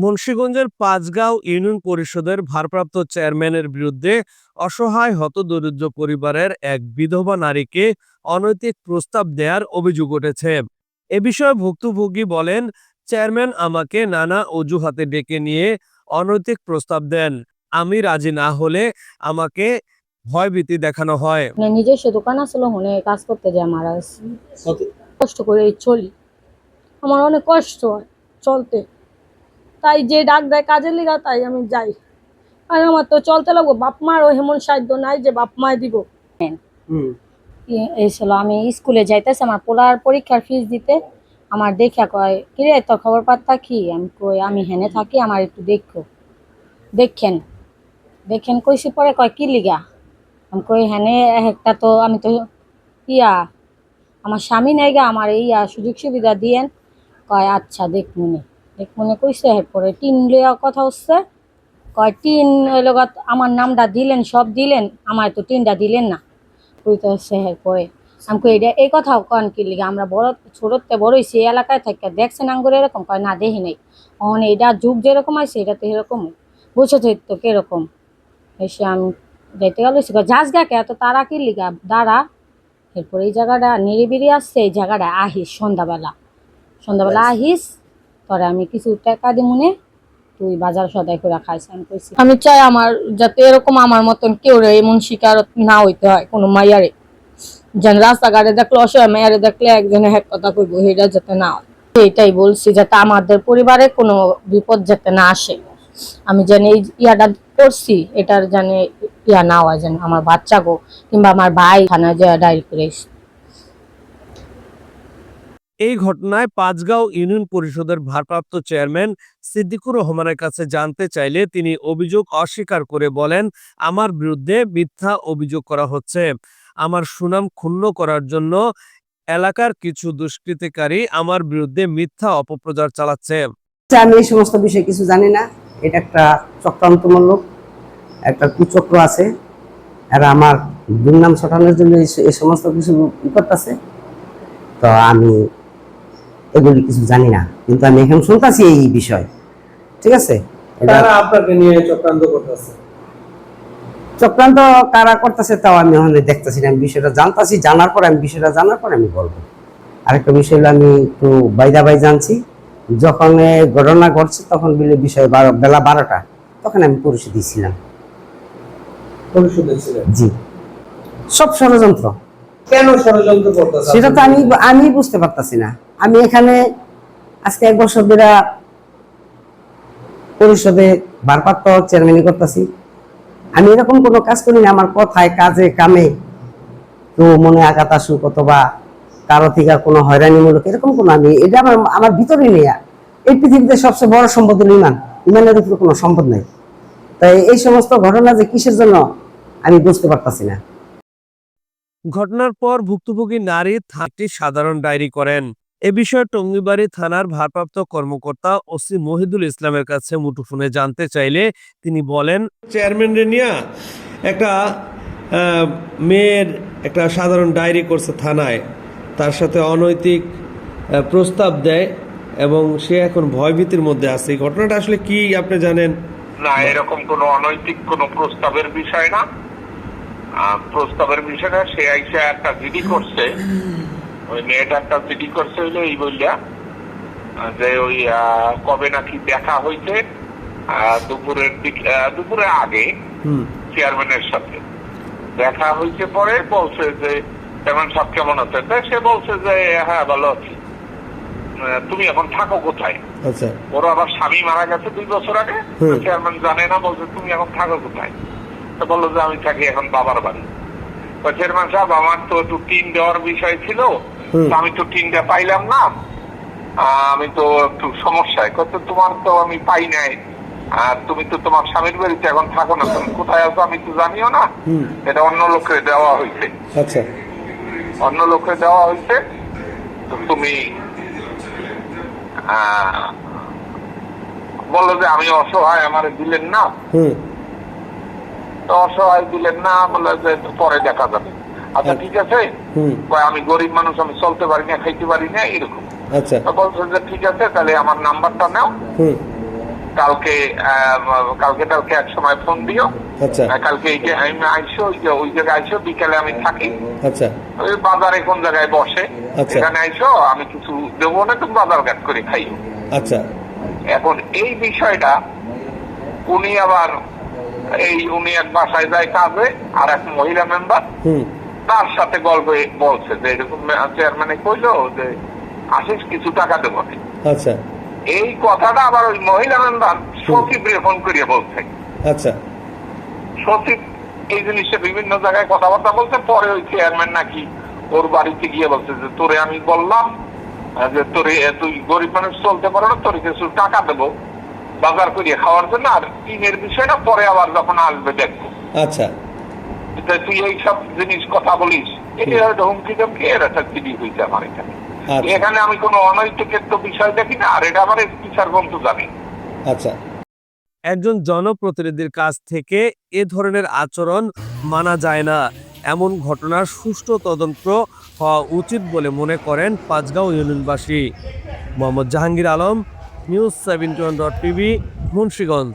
মুন্সিগঞ্জের পাঁচগাঁও ইউনিয়ন পরিষদের ভারপ্রাপ্ত চেয়ারম্যানের বিরুদ্ধে অসহায় হতদরিদ্র পরিবারের এক বিধবা নারীকে অনৈতিক প্রস্তাব দেওয়ার অভিযোগ উঠেছে। এ বিষয়ে ভুক্তভোগী বলেন চেয়ারম্যান আমাকে নানা অজুহাতে ডেকে নিয়ে অনৈতিক প্রস্তাব দেন। আমি রাজি না হলে আমাকে ভয়ভীতি দেখানো হয়। মানে নিজস্ব দোকান আসলে হনে কাজ করতে যায় মারা কষ্ট করে চলি। আমার অনেক কষ্ট হয় চলতে। তাই যে ডাক দেয় কাজের লিগা তাই আমি যাই। আর আমার তো চলতে লাগবো বাপ মার হেমন সাধ্য নাই যে বাপ মায় দিব। এসেছিল আমি স্কুলে যাইতেছি আমার পোলার পরীক্ষার ফিস দিতে। আমার দেখা কয় কিরে তোর খবর পাত্তা কি? আমি কই আমি হেনে থাকি আমার একটু দেখো। দেখেন দেখেন কইছি পরে কয় কি লিগা? আমি কই হেনে একটা তো আমি তো ইয়া আমার স্বামী নাই গা আমার ইয়া সুযোগ সুবিধা দিয়েন। কয় আচ্ছা দেখ মনে মনে কইছে এরপরে টিন লিয়া কথা হচ্ছে। কয় টিন ওই লগত আমার নামটা দিলেন সব দিলেন আমার তো টিনটা দিলেন না। কইতে হচ্ছে এরপরে আমি কই এটা এই কথাও কন কি লিগে? আমরা বড় ছোটতে বড় হয়েছি এই এলাকায় থাকে দেখছেন আঙ্গুর এরকম? কয় না দেখি নাই। অন এটা যুগ যেরকম আছে এটা তো এরকম। বুঝছ তো কীরকম? এসে আমি যাইতে গেল যাস গাকে এত তারা কি লিগা? দাঁড়া। এরপর এই জায়গাটা নিরিবিরি আসছে এই জায়গাটা আহিস সন্ধ্যাবেলা। সন্ধ্যাবেলা আহিস পরে আমি কিছু টাকা দি মনে তুই বাজার সদাই করে খাইস আমি কইছি আমি চাই আমার যাতে এরকম আমার মতন কেউ রে, এমন শিকার না হইতে হয় কোনো মাইয়ারে। যেন রাস্তাঘাটে দেখলে অসহায় মাইয়ারে দেখলে একজনে এক কথা কইব এটা যাতে না হয়। এইটাই বলছি, যাতে আমাদের পরিবারে কোনো বিপদ যাতে না আসে। আমি যেন এই ইয়াটা করছি, এটার জানে ইয়া না হয়, যেন আমার বাচ্চা গো কিংবা আমার ভাই থানায় যে ডায়েরি করে এই ঘটনায় পাঁচগাঁও ইউনিয়ন পরিষদের ভারপ্রাপ্ত চেয়ারম্যান সিদ্দিকুর রহমানের কাছে জানতে চাইলে তিনি অভিযোগ অস্বীকার করে বলেন, আমার বিরুদ্ধে মিথ্যা অভিযোগ করা হচ্ছে। আমার সুনাম ক্ষুণ্ণ করার জন্য এলাকার কিছু দুষ্কৃতিকারী আমার বিরুদ্ধে মিথ্যা অপপ্রচার চালাচ্ছে। আমি এই সমস্ত বিষয়ে কিছু জানি না। এটা একটা চক্রান্তমূলক একটা কুচক্র আছে। এরা আমার দুর্নাম ছটানোর জন্য এই- সমস্ত কিছু করতেছে। তো আমি এগুলি কিছু জানি না। কিন্তু আমি এখন শুনতেছি এই বিষয়। ঠিক আছে? তারা আপনাকে নিয়ে চক্রান্ত করতেছে? চক্রান্ত কারা করতেছে তাও আমি ওখানে দেখতেছি না। আমি বিষয়টা জানতাছি জানার পর আমি বিষয়টা জানার পর আমি বলব। আরেকটা বিষয় হলো আমি একটু বাইদা বাই জানছি। যখন ঘটনা ঘটছে তখন বিলে বিষয় বারো বেলা বারোটা। তখন আমি পরিষদে ছিলাম পরিষদে ছিলেন জি। সব ষড়যন্ত্র। কেন ষড়যন্ত্র করতেছে সেটা তো আমি আমি বুঝতে পারতাছি না। আমি এখানে আজকে এক বছর ধরে পরিষদে ভারপ্রাপ্ত চেয়ারম্যানই করতেছি। আমি এরকম কোনো কাজ করি না, আমার কথায়, কাজে, কামে তো মনে আঘাত আসুক অথবা কারও থেকে কোনো হয়রানিমূলক এরকম কোনো আমি এটা আমার আমার ভিতরে নেই এই পৃথিবীতে সবচেয়ে বড় সম্পদ হলো ইমান। ইমানের উপরে কোনো সম্পদ নেই। তাই এই সমস্ত ঘটনা যে কিসের জন্য আমি বুঝতে পারতাছি না। ঘটনার পর ভুক্তভোগী নারী থানাটি সাধারণ ডায়েরি করেন। এ বিষয়ে টঙ্গিবাড়ি থানার ভারপ্রাপ্ত কর্মকর্তা ওসি মহিদুল ইসলামের কাছে মুঠোফোনে জানতে চাইলে তিনি বলেন চেয়ারম্যান রেনিয়া একটা মেয়ের একটা সাধারণ ডায়েরি করছে থানায়। তার সাথে অনৈতিক প্রস্তাব দেয় এবং সে এখন ভয়ভীতির মধ্যে আছে। এই ঘটনাটা আসলে কি আপনি জানেন? না এরকম কোনো অনৈতিক কোনো প্রস্তাবের বিষয় না। প্রস্তাবের বিষয় না সে আইসা একটা জিডি করছে। ওই মেয়েটা একটা জিডি করছে হইল এই বললা যে ওই কবে নাকি দেখা হইছে আহ, দুপুরের দিকে আহ, আগে চেয়ারম্যানের সাথে। দেখা হয়েছে পরে বলছে যে চেয়ারম্যান সাহেব কেমন আছে? সে বলছে যে হ্যাঁ ভালো আছি। তুমি এখন থাকো কোথায়? আচ্ছা। ওর আবার স্বামী মারা গেছে দুই বছর আগে। চেয়ারম্যান জানে না বলছে তুমি এখন থাকো কোথায়? তো বলল যে আমি থাকি এখন বাবার বাড়ি। চেয়ারম্যান সাহেব আমার তো একটু টিন দেওয়ার বিষয় ছিল আমি তো টিনটা পাইলাম না। আমি তো একটু সমস্যায়। কত তোমার তো আমি পাই নাই। আর তুমি তো তোমার স্বামীর বাড়িতে এখন থাকো না। তুমি কোথায় আছো আমি তো জানিও না। এটা অন্য লোককে দেওয়া হয়েছে। আচ্ছা। অন্য লোককে দেওয়া হয়েছে। তো তুমি আহ, বলল যে আমি অসহায় আমার দিলেন না। তো অসহায় দিলেন না বলে যে পরে দেখা যাবে। আচ্ছা ঠিক আছে? আমি গরিব মানুষ আমি চলতে পারি না খাইতে পারি না এরকম। আচ্ছা। তো বলছে যে ঠিক আছে তাহলে আমার নাম্বারটা নাও। কালকে কালকে কালকে এক সময় ফোন দিও। আচ্ছা। কালকে এই যে আমি আইসো ওই যে ওই জায়গায় আইসো বিকালে আমি থাকি। আচ্ছা। ওই বাজারে কোন জায়গায় বসে। আচ্ছা। এখানে আইসো আমি কিছু দেবো না তুমি বাজার ঘাট করে খাইও। আচ্ছা। এখন এই বিষয়টা উনি আবার এই উনি এক বাসায় যায় কাজে আর এক মহিলা মেম্বার। তার সাথে গল্পে বলছে যে এরকম চেয়ারম্যানে কইলো যে আশিস কিছু টাকা দেবো আচ্ছা। এই কথাটা আবার ওই মহিলা মেম্বার সচিব ফোন করিয়ে বলছে। আচ্ছা। সচিব এই জিনিসটা বিভিন্ন জায়গায় কথাবার্তা বলছে পরে ওই চেয়ারম্যান নাকি ওর বাড়িতে গিয়ে বলছে যে তোরে আমি বললাম যে তোরে তুই গরিব মানুষ চলতে পারো না তোর কিছু টাকা দেবো বাজার করিয়ে খাওয়ার জন্য আর টিনের বিষয়টা পরে আবার যখন আসবে দেখব। আচ্ছা। তুই এইসব জিনিস কথা বলিস এটা হয়তো হুমকি ধমকি এর একটা চিঠি হয়েছে আমার এখানে এখানে আমি কোনো অনৈতিকের তো বিষয় দেখি না আর এটা আমার বিচার গ্রন্থ জানি। আচ্ছা। একজন জনপ্রতিনিধির কাছ থেকে এ ধরনের আচরণ মানা যায় না। এমন ঘটনার সুষ্ঠু তদন্ত হওয়া উচিত বলে মনে করেন Panchgaon ইউনিয়নবাসী। Mohammad Jahangir Alam news seventy one dot TV Munshiganj.